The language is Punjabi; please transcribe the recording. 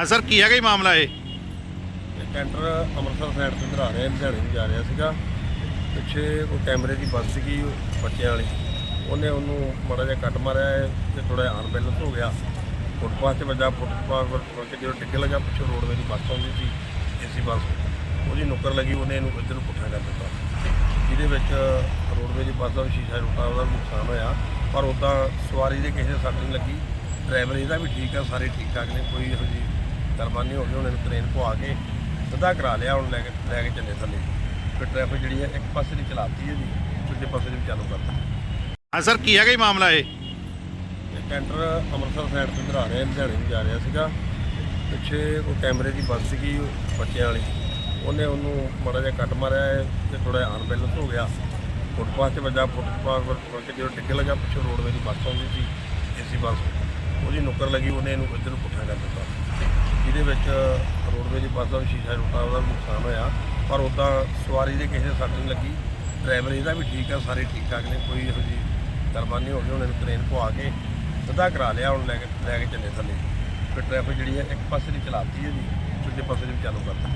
ਹਾਂ ਸਰ, ਕੀ ਹੈਗਾ ਇਹ ਮਾਮਲਾ ਇਹ? ਇਹ ਕੈਂਟਰ ਅੰਮ੍ਰਿਤਸਰ ਸਾਈਡ ਤੋਂ ਇਧਰ ਆ ਰਿਹਾ ਲੁਧਿਆਣੇ ਨੂੰ ਜਾ ਰਿਹਾ ਸੀਗਾ। ਪਿੱਛੇ ਉਹ ਕੈਮਰੇ ਦੀ ਬੱਸ ਸੀਗੀ ਬੱਚਿਆਂ ਵਾਲੀ। ਉਹਨੇ ਉਹਨੂੰ ਮਾੜਾ ਜਿਹਾ ਕੱਟ ਮਾਰਿਆ ਹੈ ਤੇ ਥੋੜਾ ਜਿਹਾ ਅਨਬੈਲੈਂਸ ਹੋ ਗਿਆ। ਫੁੱਟਪਾਥ ਤੇ ਵੱਜਾ, ਫੁੱਟਪਾਥ ਪਰ ਕੇ ਜਦੋਂ ਡਿੱਗ ਲੱਗਾ, ਪਿੱਛੋਂ ਰੋਡਵੇ ਦੀ ਬੱਸ ਆਉਂਦੀ ਸੀ, ਏਸੀ ਬੱਸ। ਉਹਦੀ ਨੁੱਕਰ ਲੱਗੀ, ਉਹਨੇ ਇਹਨੂੰ ਇੱਧਰ ਨੂੰ ਪੁੱਠਾ ਕਰ ਦਿੱਤਾ। ਜਿਹਦੇ ਵਿੱਚ ਰੋਡਵੇ ਦੀ ਬੱਸ ਦਾ ਵੀ ਸ਼ੀਸ਼ਾ ਟੁੱਟਾ, ਉਹਦਾ ਨੁਕਸਾਨ ਹੋਇਆ। ਪਰ ਉਦਾਂ ਸਵਾਰੀ ਦੇ ਕਿਸੇ ਸੱਟ ਨਹੀਂ ਲੱਗੀ। ਡਰਾਈਵਰ ਇਹਦਾ ਵੀ ਠੀਕ ਆ, ਸਾਰੇ ਠੀਕ ਠਾਕ ਨੇ, ਕੋਈ ਇਹੋ ਜਿਹੀ ਨਹੀਂ ਹੋ ਗਈ ਹੁਣ ਇਹਨੂੰ ਟ੍ਰੇਨ ਪਵਾ ਕੇ ਸਿੱਧਾ ਕਰਾ ਲਿਆ ਹੁਣ ਲੈ ਕੇ ਲੈ ਕੇ ਚੱਲੇ ਥੱਲੇ। ਫਿਰ ਟ੍ਰੈਫਿਕ ਜਿਹੜੀ ਹੈ ਇੱਕ ਪਾਸੇ ਦੀ ਚਲਾਤੀ ਹੈ ਜੀ ਦੂਜੇ ਪਾਸੇ ਦੀ ਚਾਲੂ ਕਰਤਾ। ਹਾਂ ਸਰ ਕੀ ਹੈਗਾ ਇਹ ਮਾਮਲਾ ਇਹ? ਇਹ ਕੈਂਟਰ ਅੰਮ੍ਰਿਤਸਰ ਸਾਈਡ ਤੋਂ ਇਧਰ ਆ ਰਿਹਾ ਲੁਧਿਆਣੇ ਨੂੰ ਜਾ ਰਿਹਾ ਸੀਗਾ। ਪਿੱਛੇ ਉਹ ਕੈਮਰੇ ਦੀ ਬੱਸ ਸੀਗੀ ਬੱਚਿਆਂ ਵਾਲੀ। ਉਹਨੇ ਉਹਨੂੰ ਮਾੜਾ ਜਿਹਾ ਕੱਟ ਮਾਰਿਆ ਤੇ ਥੋੜਾ ਜਿਹਾ ਅਨਬੈਲੈਂਸ ਹੋ ਗਿਆ। ਫੁੱਟਪਾਥ ਤੇ ਵੱਜਾ ਫੁੱਟਪਾਥ ਪਰ ਕੇ ਜਦੋਂ ਡਿੱਗ ਲੱਗਾ ਪਿੱਛੋਂ ਰੋਡਵੇ ਦੀ ਬੱਸ ਆਉਂਦੀ ਸੀ ਏਸੀ ਬੱਸ। ਉਹਦੀ ਨੁੱਕਰ ਲੱਗੀ ਉਹਨੇ ਇਹਨੂੰ ਇੱਧਰ ਨੂੰ ਪੁੱਠਾ ਕਰ ਦਿੱਤਾ। ਜਿਹਦੇ ਵਿੱਚ ਰੋਡਵੇ ਦੀ ਬੱਸ ਦਾ ਵੀ ਸ਼ੀਸ਼ਾ ਟੁੱਟਾ, ਉਹਦਾ ਵੀ ਨੁਕਸਾਨ ਹੋਇਆ। ਪਰ ਉਦਾਂ ਸਵਾਰੀ ਦੇ ਕਿਸੇ ਸੱਟ ਨਹੀਂ ਲੱਗੀ। ਡਰਾਈਵਰ ਇਹਦਾ ਵੀ ਠੀਕ ਆ, ਸਾਰੇ ਠੀਕ ਠਾਕ ਨੇ, ਕੋਈ ਇਹੋ ਜਿਹੀ ਗੱਲਬਾਤ ਨਹੀਂ ਹੋ ਗਈ ਹੁਣ ਇਹਨੂੰ ਟ੍ਰੇਨ ਪਵਾ ਕੇ ਸਿੱਧਾ ਕਰਾ ਲਿਆ, ਹੁਣ ਲੈ ਕੇ ਲੈ ਕੇ ਚੱਲੇ ਥੱਲੇ। ਫਿਰ ਟ੍ਰੈਫਿਕ ਜਿਹੜੀ ਹੈ, ਇੱਕ ਪਾਸੇ ਦੀ ਚਲਾਤੀ ਹੈ ਜੀ, ਦੂਜੇ ਪਾਸੇ ਦੀ ਵੀ ਚਾਲੂ ਕਰਤਾ।